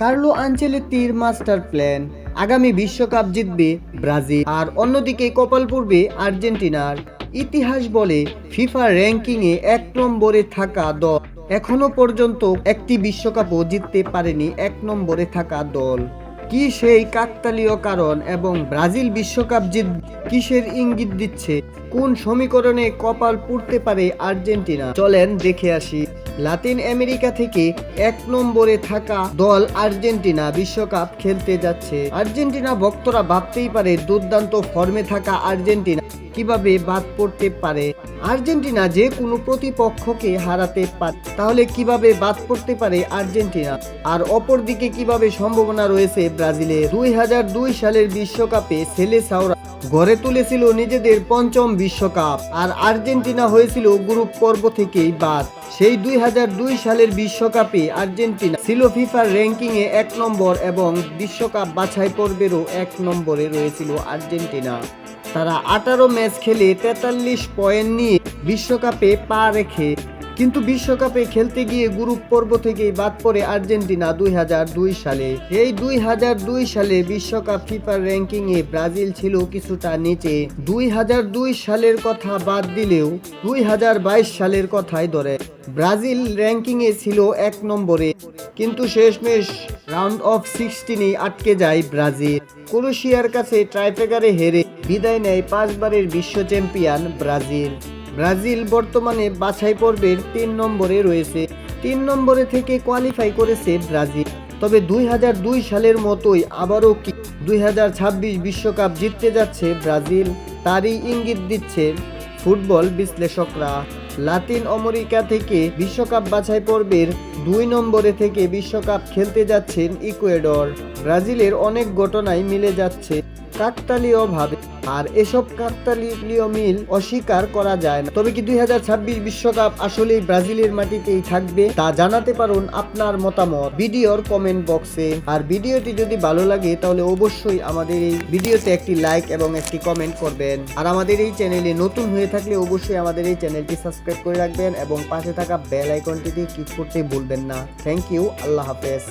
Carlo আঞ্চেলেত্তির master plan. আগামী বিশ্বকাপ জিতবে ব্রাজিল। আর অন্যদিকে কপাল পূর্বে আর্জেন্টিনার। ইতিহাস বলে ফিফা র্যাঙ্কিংয়ে এক নম্বরে থাকা দল। এখনও পর্যন্ত একটি বিশ্বকাপও জিততে পারেনি এক নম্বরে থাকা দল। কি সেই কাকতালীয় কারণ এবং ব্রাজিল বিশ্বকাপ জিত কিসের ইঙ্গিত দিচ্ছে? কোন সমীকরণে কপাল পুড়তে পারে আর্জেন্টিনা? চলেন দেখে আসি। লাতিন আমেরিকা থেকে এক নম্বরে থাকা দল আর্জেন্টিনা বিশ্বকাপ খেলতে যাচ্ছে। আর্জেন্টিনা ভক্তরা ভাবতেই পারে দুর্দান্ত ফর্মে থাকা আর্জেন্টিনা। কীভাবে বাদ পড়তে পারে? আর্জেন্টিনা যে কোনো প্রতিপক্ষকে হারাতে পারে, তাহলে কীভাবে বাদ পড়তে পারে আর্জেন্টিনা? আর অপরদিকে কীভাবে সম্ভাবনা রয়েছে ব্রাজিলের? দুই হাজার দুই সালের বিশ্বকাপে সেলে সাউরা গড়ে তুলেছিল নিজেদের পঞ্চম বিশ্বকাপ, আর আর্জেন্টিনা হয়েছিল গ্রুপ পর্ব থেকেই বাদ। সেই দুই হাজার দুই সালের বিশ্বকাপে আর্জেন্টিনা ছিল ফিফার র্যাঙ্কিংয়ে এক নম্বর এবং বিশ্বকাপ বাছাই পর্বেরও এক নম্বরে রয়েছিল আর্জেন্টিনা। তারা আঠারো ম্যাচ খেলে তেতাল্লিশ পয়েন্ট নিয়ে বিশ্বকাপে পা রেখে কিন্তু বিশ্বকাপে খেলতে গিয়ে গ্রুপ পর্ব থেকেই বাদ পড়ে আর্জেন্টিনা দুই হাজার দুই সালে। এই দুই হাজার দুই সালে বিশ্বকাপ ফিফার র্যাঙ্কিং এ ব্রাজিল ছিল কিছুটা নিচে। দুই হাজার দুই সালের কথা বাদ দিলেও দুই হাজার বাইশ সালের কথাই ধরে। ব্রাজিল র্যাঙ্কিং এ ছিল এক নম্বরে। কিন্তু শেষমেশ রাউন্ড অফ সিক্সটিনে আটকে যায় ব্রাজিল। ক্রোশিয়ার কাছে ট্রাইফেগারে হেরে বিদায় নেয় পাঁচবারের বিশ্ব চ্যাম্পিয়ন ব্রাজিল। ব্রাজিল বর্তমানে বাছাই পর্বের তিন নম্বরে রয়েছে। তিন নম্বরে থেকে কোয়ালিফাই করেছে ব্রাজিল। তবে দুই হাজার দুই সালের মতোই আবারও কি দুই বিশ্বকাপ জিততে যাচ্ছে ব্রাজিল, তারই ইঙ্গিত দিচ্ছে ফুটবল বিশ্লেষকরা। লাতিন আমেরিকা থেকে বিশ্বকাপ বাছাই পর্বের দুই নম্বরে থেকে বিশ্বকাপ খেলতে যাচ্ছেন ইকুয়েডর। ব্রাজিলের অনেক ঘটনাই মিলে যাচ্ছে। কাকতালীয় ভাবে, আর এসব কাকতালীয় মিল অস্বীকার করা যায় না। তবে কি দুই বিশ্বকাপ আসলেই ব্রাজিলের মাটিতেই থাকবে, তা জানাতে পারুন আপনার মতামত ভিডিওর কমেন্ট বক্সে আর ভিডিওটি যদি ভালো লাগে, তাহলে অবশ্যই আমাদের এই ভিডিওতে একটি লাইক এবং একটি কমেন্ট করবেন। আর আমাদের এই চ্যানেলে নতুন হয়ে থাকলে অবশ্যই আমাদের এই চ্যানেলটি সাবস্ক্রাইব করে রাখবেন এবং পাশে থাকা বেল আইকনটিতে ক্লিক করতে ভুলবেন না। থ্যাংক ইউ আল্লাহ হাফেজ।